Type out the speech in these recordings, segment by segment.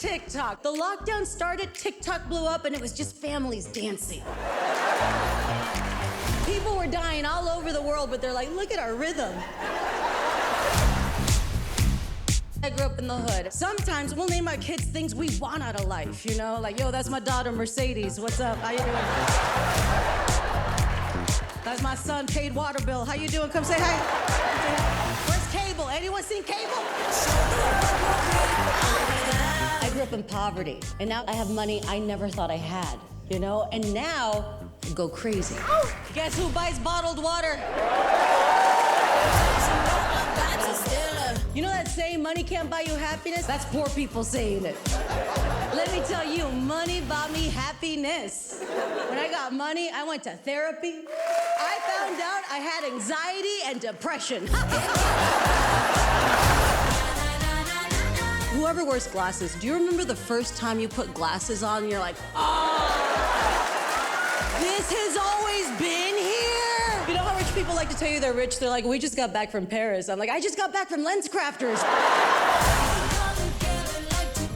TikTok. The lockdown started, TikTok blew up, and it was just families dancing. People were dying all over the world, but they're like, look at our rhythm. I grew up in the hood. Sometimes we'll name our kids things we want out of life, you know? Like, yo, that's my daughter Mercedes. What's up? How you doing? That's my son paid water bill. How you doing? Come say hi. Come say hi. Up in poverty, and now I have money I never thought I had, you know? And now I go crazy. Guess who buys bottled water? You know that saying, money can't buy you happiness? That's poor people saying it. Let me tell you, money bought me happiness. When I got money, I went to therapy. I found out I had anxiety and depression. Whoever wears glasses, do you remember the first time you put glasses on and you're like, oh, this has always been here? You know how rich people like to tell you they're rich? They're like, we just got back from Paris. I'm like, I just got back from Lens Crafters.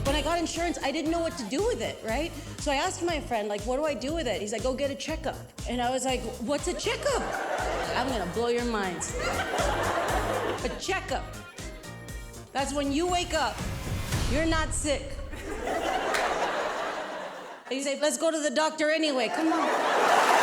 When I got insurance, I didn't know what to do with it, right? So I asked my friend, like, what do I do with it? He's like, go get a checkup. And I was like, what's a checkup? I'm gonna blow your minds. A checkup. That's when you wake up, you're not sick. You say, let's go to the doctor anyway, come on.